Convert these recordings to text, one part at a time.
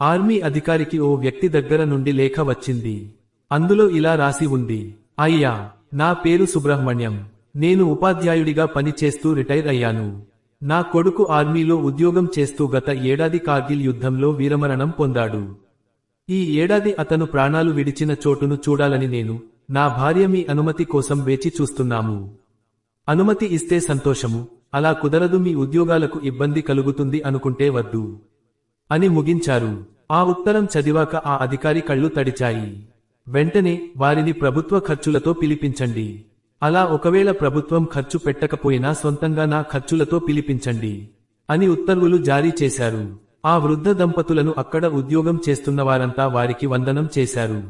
Army అధికారికి ఓ వ్యక్తి దగ్గర నుండి లేఖ వచ్చింది. అందులో ఇలా రాసి ఉంది. అయ్యా నా పేరు సుబ్రహ్మణ్యం. నేను ఉపాధ్యాయుడిగా పనిచేస్తూ రిటైర్ అయ్యాను. నా కొడుకు ఆర్మీలో ఉద్యోగం చేస్తూ గత ఏడాది కార్గిల్ యుద్ధంలో వీరమరణం పొందాడు. ఈ ఏడాది అతను ప్రాణాలు విడిచిన చోటును చూడాలని నేను నా భార్య మీ అనుమతి కోసం వేచి చూస్తున్నాము. అనుమతి ఇస్తే సంతోషము అలా కుదరదు మీ ఉద్యోగాలకు ఇబ్బంది కలుగుతుంది అనుకుంటే వద్దు. అని ముగించారు. ఆ ఉత్తరం చదివాక ఆ అధికారి కళ్ళు తడిచాయి. వెంటనే వారిని ప్రభుత్వ ఖర్చులతో పిలిపించండి. అలా ఒకవేళ ప్రభుత్వం ఖర్చు పెట్టకపోయినా సొంతంగా నా ఖర్చులతో పిలిపించండి అని ఉత్తర్వులు జారీ చేశారు. ఆ వృద్ధ దంపతులను అక్కడ ఉద్యోగం చేస్తున్న వారంతా వారికి వందనం చేశారు.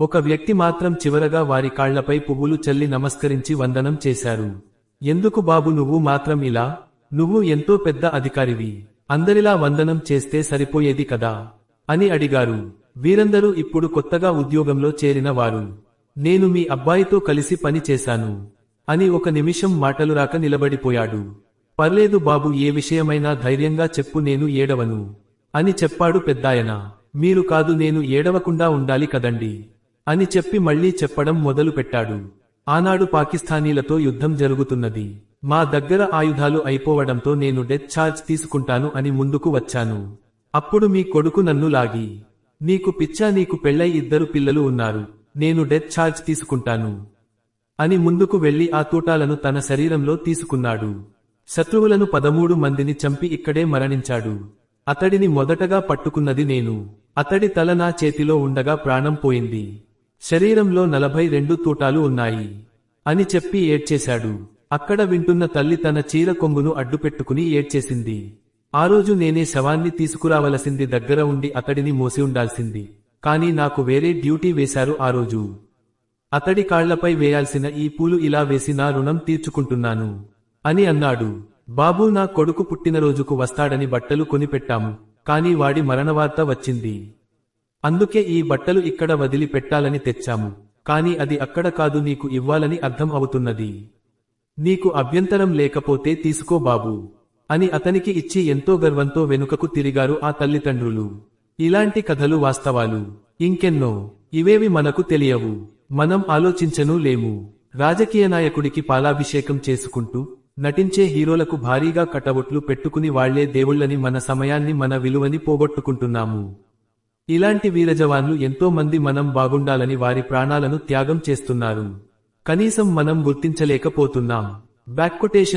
ఒక వ్యక్తి మాత్రం చివరగా వారి కాళ్ళపై పువ్వులు చల్లి నమస్కరించి వందనం చేశారు. ఎందుకు బాబు నువ్వు మాత్రం ఇలా? నువ్వు ఎంతో పెద్ద అధికారివి. అందరిలా వందనం చేస్తే సరిపోయేది కదా? అని అడిగారు. వీరందరూ ఇప్పుడు కొత్తగా ఉద్యోగంలో చేరిన వారు. నేను మీ అబ్బాయితో కలిసి పని చేశాను. అని ఒక నిమిషం మాటలు రాక నిలబడిపోయాడు. పర్లేదు బాబు ఏ విషయమైనా ధైర్యంగా చెప్పు నేను ఏడవను. అని చెప్పాడు పెద్దాయన. మీరు కాదు నేను ఏడవకుండా ఉండాలి కదండి? అని చెప్పి మళ్ళీ చెప్పడం మొదలుపెట్టాడు. ఆనాడు పాకిస్తానీలతో యుద్ధం జరుగుతున్నది. మా దగ్గర ఆయుధాలు అయిపోవడంతో నేను డెత్ ఛార్జ్ తీసుకుంటాను అని ముందుకు వచ్చాను. అప్పుడు మీ కొడుకు నన్ను లాగి నీకు పిచ్చా నీకు పెళ్ళై ఇద్దరు పిల్లలు ఉన్నారు నేను డెత్ ఛార్జ్ తీసుకుంటాను అని ముందుకు వెళ్ళి ఆ తూటాలను తన శరీరంలో తీసుకున్నాడు. శత్రువులను పదమూడు మందిని చంపి ఇక్కడే మరణించాడు. అతడిని మొదటగా పట్టుకున్నది నేను. అతడి తల నా చేతిలో ఉండగా ప్రాణం పోయింది. శరీరంలో నలభై రెండు తూటాలు ఉన్నాయి అని చెప్పి ఏడ్చేశాడు. అక్కడ వింటున్న తల్లి తన చీర కొంగును అడ్డుపెట్టుకుని ఏడ్చేసింది. ఆ రోజు నేనే శవాన్ని తీసుకురావలసింది దగ్గర ఉండి అతడిని మోసి ఉండాల్సింది. కాని నాకు వేరే డ్యూటీ వేశారు ఆ రోజు. అతడి కాళ్ళపై వేయాల్సిన ఈ పూలు ఇలా వేసి నా రుణం తీర్చుకుంటున్నాను. అని అన్నాడు. బాబు నా కొడుకు పుట్టినరోజుకు వస్తాడని బట్టలు కొనిపెట్టాము. కాని వాడి మరణవార్త వచ్చింది. అందుకే ఈ బట్టలు ఇక్కడ వదిలి పెట్టాలని తెచ్చాము. కాని అది అక్కడ కాదు నీకు ఇవ్వాలని అర్థం అవుతున్నది. నీకు అభ్యంతరం లేకపోతే తీసుకో బాబు అని అతనికి ఇచ్చి ఎంతో గర్వంతో వెనుకకు తిరిగారు ఆ తల్లిదండ్రులు. ఇలాంటి కథలు వాస్తవాలు. ఇంకెన్నో ఇవేవి మనకు తెలియవు. మనం ఆలోచించను లేము. రాజకీయ నాయకుడికి పాలాభిషేకం చేసుకుంటూ నటించే హీరోలకు భారీగా కటవుట్లు పెట్టుకుని వాళ్ళే దేవుళ్ళని మన సమయాన్ని మన విలువని పోగొట్టుకుంటున్నాము. ఇలాంటి వీరజవాన్లు ఎంతో మంది మనం బాగుండాలని వారి ప్రాణాలను త్యాగం చేస్తున్నారు. కనీసం మనం గుర్తించలేకపోతున్నాం. బ్యాక్కొటేషన్